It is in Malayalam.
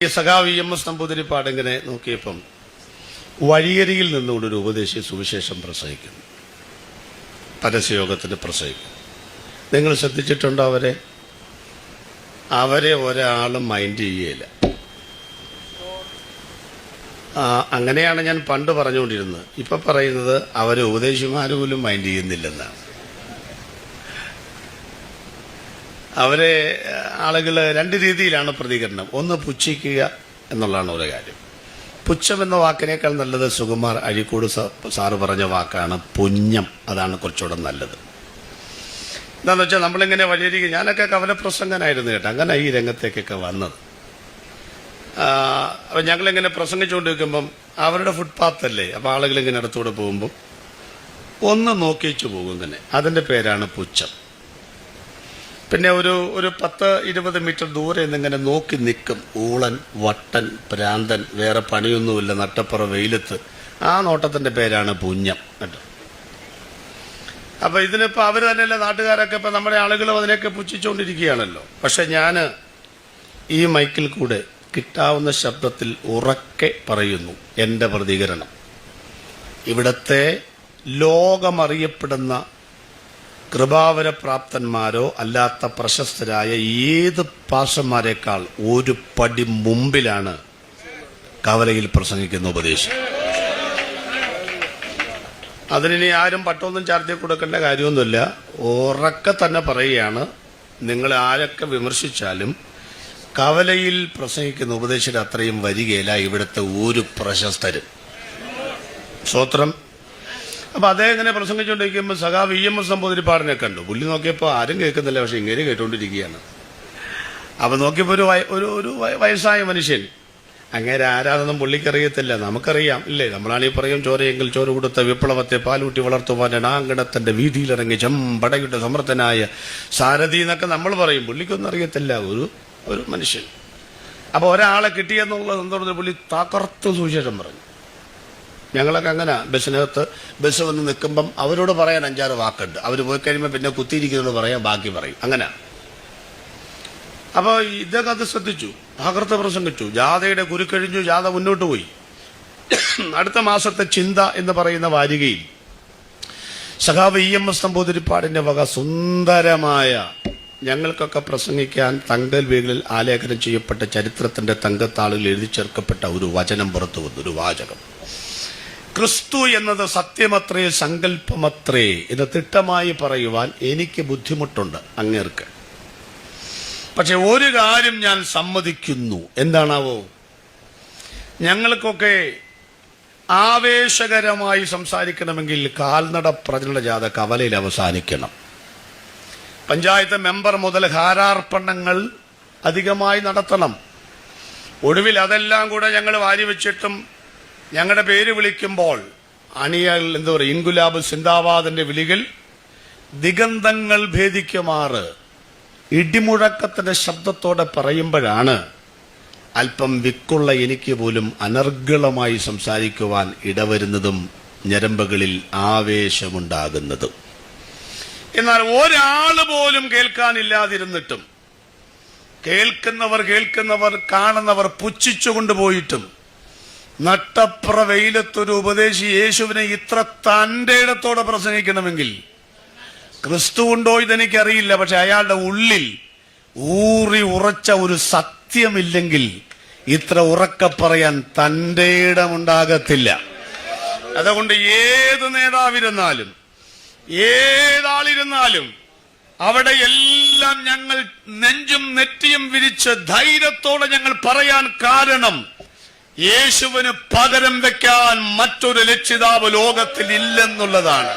ഈ ഇ എം എസ് നമ്പൂതിരിപ്പാട് ഇങ്ങനെ നോക്കിയപ്പം വഴിയരിയിൽ നിന്നുകൊണ്ട് ഒരു ഉപദേശി സുവിശേഷം പ്രസംഗിക്കുന്നു. പരസ്യയോഗത്തിന് പ്രസവിക്കും നിങ്ങൾ ശ്രദ്ധിച്ചിട്ടുണ്ടോ അവരെ? അവരെ ഒരാളും മൈൻഡ് ചെയ്യയില്ല ആ, അങ്ങനെയാണ് ഞാൻ പണ്ട് പറഞ്ഞുകൊണ്ടിരുന്നത്. ഇപ്പൊ പറയുന്നത് അവരെ ഉപദേശിമാരും പോലും മൈൻഡ് ചെയ്യുന്നില്ലെന്നാണ്. അവരെ ആളുകൾ രണ്ട് രീതിയിലാണ് പ്രതികരണം. ഒന്ന് പുച്ഛിക്കുക എന്നുള്ളതാണ് ഒരു കാര്യം. പുച്ഛം എന്ന വാക്കിനേക്കാൾ നല്ലത് സുകുമാർ അഴിക്കോട് സാറ് പറഞ്ഞ വാക്കാണ് പുഞ്ഞം അതാണ് കുറച്ചുകൂടെ നല്ലത്. എന്താണെന്ന് വെച്ചാൽ നമ്മളിങ്ങനെ വഴിയരികെ ഞാനൊക്കെ കവലപ്രസംഗനായിരുന്നു കേട്ടോ. അങ്ങനെ ഈ രംഗത്തേക്കൊക്കെ വന്നത്. അപ്പം ഞങ്ങളിങ്ങനെ പ്രസംഗിച്ചുകൊണ്ടിരിക്കുമ്പം അവരുടെ ഫുട്പാത്ത് അല്ലേ അപ്പം ആളുകൾ ഇങ്ങനെ അടുത്തൂടെ പോകുമ്പോൾ ഒന്ന് നോക്കിച്ചു പോകും ഇങ്ങനെ അതിന്റെ പേരാണ് പുച്ഛം. പിന്നെ ഒരു ഒരു പത്ത് ഇരുപത് മീറ്റർ ദൂരെ നിന്നിങ്ങനെ നോക്കി നിൽക്കും. ഊളൻ വട്ടൻ പ്രാന്തൻ വേറെ പണിയൊന്നുമില്ല നട്ടപ്പുറ വെയിലത്ത്. ആ നോട്ടത്തിന്റെ പേരാണ് പുഞ്ഞം കേട്ടോ. അപ്പൊ ഇതിനിപ്പോ അവർ തന്നെയല്ല നാട്ടുകാരൊക്കെ ഇപ്പൊ നമ്മുടെ ആളുകളും അതിനെയൊക്കെ പുച്ഛിച്ചുകൊണ്ടിരിക്കുകയാണല്ലോ. പക്ഷെ ഞാൻ ഈ മൈക്കിൽ കൂടെ കിട്ടാവുന്ന ശബ്ദത്തിൽ ഉറക്കെ പറയുന്നു എന്റെ പ്രതികരണം. ഇവിടത്തെ ലോകമറിയപ്പെടുന്ന കൃപാവരപ്രാപ്തന്മാരോ അല്ലാത്ത പ്രശസ്തരായ ഏത് പാഷന്മാരെക്കാൾ ഒരു പടി മുമ്പിലാണ് കവലയിൽ പ്രസംഗിക്കുന്ന ഉപദേശം? അതിനി ആരും പട്ടൊന്നും ചാർത്തി കൊടുക്കേണ്ട കാര്യമൊന്നുമില്ല. ഉറക്കെ തന്നെ പറയുകയാണ്. നിങ്ങൾ ആരൊക്കെ വിമർശിച്ചാലും കവലയിൽ പ്രസംഗിക്കുന്ന ഉപദേശയുടെ അത്രയും വരികയില്ല. ഇവിടുത്തെ ഒരു പ്രശസ്തരും. സ്വത്രം അപ്പൊ അദ്ദേഹം ഇങ്ങനെ പ്രസംഗിച്ചുകൊണ്ടിരിക്കുമ്പോൾ സഖാവ് ഇ എം എസ് നമ്പൂതിരിപ്പാടിനെ കണ്ടു. പുള്ളി നോക്കിയപ്പോൾ ആരും കേൾക്കുന്നില്ല പക്ഷെ ഇങ്ങനെ കേട്ടുകൊണ്ടിരിക്കുകയാണ് അപ്പൊ നോക്കിയപ്പോൾ ഒരു ഒരു വയസ്സായ മനുഷ്യൻ. അങ്ങേരെ ആരാധനം പുള്ളിക്കറിയത്തില്ല. നമുക്കറിയാം. ഇല്ലേ? നമ്മളാണീ പറയും ചോരയെങ്കിൽ ചോര കൊടുത്ത വിപ്ലവത്തെ പാലൂട്ടി വളർത്തുവാൻ എണാങ്കണത്തിന്റെ വീതിയിലിറങ്ങി ചെമ്പടയുടെ സമർത്ഥനായ സാരഥി എന്നൊക്കെ നമ്മൾ പറയും. പുള്ളിക്കൊന്നും അറിയത്തില്ല. ഒരു ഒരു മനുഷ്യൻ. അപ്പൊ ഒരാളെ കിട്ടിയെന്നുള്ള സന്ദർഭത്തിൽ പുള്ളി തകർത്ത് സുവിശേഷം പറഞ്ഞു. ഞങ്ങളൊക്കെ അങ്ങനെ ബസ്സിനകത്ത് ബസ് വന്ന് നിൽക്കുമ്പം അവരോട് പറയാൻ അഞ്ചാറ് വാക്കുണ്ട്. അവർ പോയി കഴിയുമ്പോൾ പിന്നെ കുത്തിയിരിക്കുന്നതോട് പറയാൻ ബാക്കി പറയും. അങ്ങനെ. അപ്പോൾ ഇതൊക്കെ അത് ശ്രദ്ധിച്ചു. തകർത്ത് പ്രസംഗിച്ചു ജാഥയുടെ കുരുക്കഴിഞ്ഞു ജാഥ മുന്നോട്ട് പോയി. അടുത്ത മാസത്തെ ചിന്ത എന്ന് പറയുന്ന വാരികയിൽ സഖാവ് ഇ എം എസ് നമ്പൂതിരിപ്പാടിന്റെ വക സുന്ദരമായ ഞങ്ങൾക്കൊക്കെ പ്രസംഗിക്കാൻ തങ്കൽ വീകളിൽ ആലേഖനം ചെയ്യപ്പെട്ട ചരിത്രത്തിന്റെ തങ്കത്താളിൽ എഴുതി ചേർക്കപ്പെട്ട ഒരു വചനം പുറത്തു വന്നു ഒരു വാചകം. ക്രിസ്തു എന്നത് സത്യമത്രേ സങ്കല്പമത്രേ. എന്ന് തിട്ടമായി പറയുവാൻ എനിക്ക് ബുദ്ധിമുട്ടുണ്ട് അങ്ങേർക്ക്. പക്ഷെ ഒരു കാര്യം ഞാൻ സമ്മതിക്കുന്നു. എന്താണാവോ? ഞങ്ങൾക്കൊക്കെ ആവേശകരമായി സംസാരിക്കണമെങ്കിൽ കാൽനട പ്രചരണ ജാഥ കവലയിൽ അവസാനിക്കണം. പഞ്ചായത്ത് മെമ്പർ മുതൽ ഹാരാർപ്പണങ്ങൾ അധികമായി നടത്തണം. ഒടുവിൽ അതെല്ലാം കൂടെ ഞങ്ങൾ വാരിവെച്ചിട്ടും ഞങ്ങളുടെ പേര് വിളിക്കുമ്പോൾ അണിയൽ എന്താ പറയുക ഇൻഗുലാബ് സിന്ദാബാദിന്റെ വിളികൾ ദിഗന്ധങ്ങൾ ഭേദിക്കുമാറ് ഇടിമുഴക്കത്തിന്റെ ശബ്ദത്തോടെ പറയുമ്പോഴാണ് അല്പം വിക്കുള്ള എനിക്ക് പോലും അനർഗളമായി സംസാരിക്കുവാൻ ഇടവരുന്നതും ഞരമ്പുകളിൽ ആവേശമുണ്ടാകുന്നതും. എന്നാൽ ഒരാൾ പോലും കേൾക്കാനില്ലാതിരുന്നിട്ടും കേൾക്കുന്നവർ കേൾക്കുന്നവർ കാണുന്നവർ പുച്ഛിച്ചുകൊണ്ടുപോയിട്ടും നട്ടപ്ര വെയിലത്തൊരു ഉപദേശി യേശുവിനെ ഇത്ര തന്റെ ഇടത്തോടെ പ്രസംഗിക്കണമെങ്കിൽ ക്രിസ്തു ഉണ്ടോ ഇതെനിക്കറിയില്ല പക്ഷെ അയാളുടെ ഉള്ളിൽ ഊറി ഉറച്ച ഒരു സത്യമില്ലെങ്കിൽ ഇത്ര ഉറക്കെ പറയാൻ തന്റെ ഇടമുണ്ടാകത്തില്ല അതുകൊണ്ട് ഏത് നേതാവിരുന്നാലും ഏതാളിരുന്നാലും അവിടെ എല്ലാം ഞങ്ങൾ നെഞ്ചും നെറ്റിയും വിരിച്ച് ധൈര്യത്തോടെ ഞങ്ങൾ പറയാൻ കാരണം യേശുവിന് പകരം വെക്കാൻ മറ്റൊരു രക്ഷിതാവ് ലോകത്തിൽ ഇല്ലെന്നുള്ളതാണ്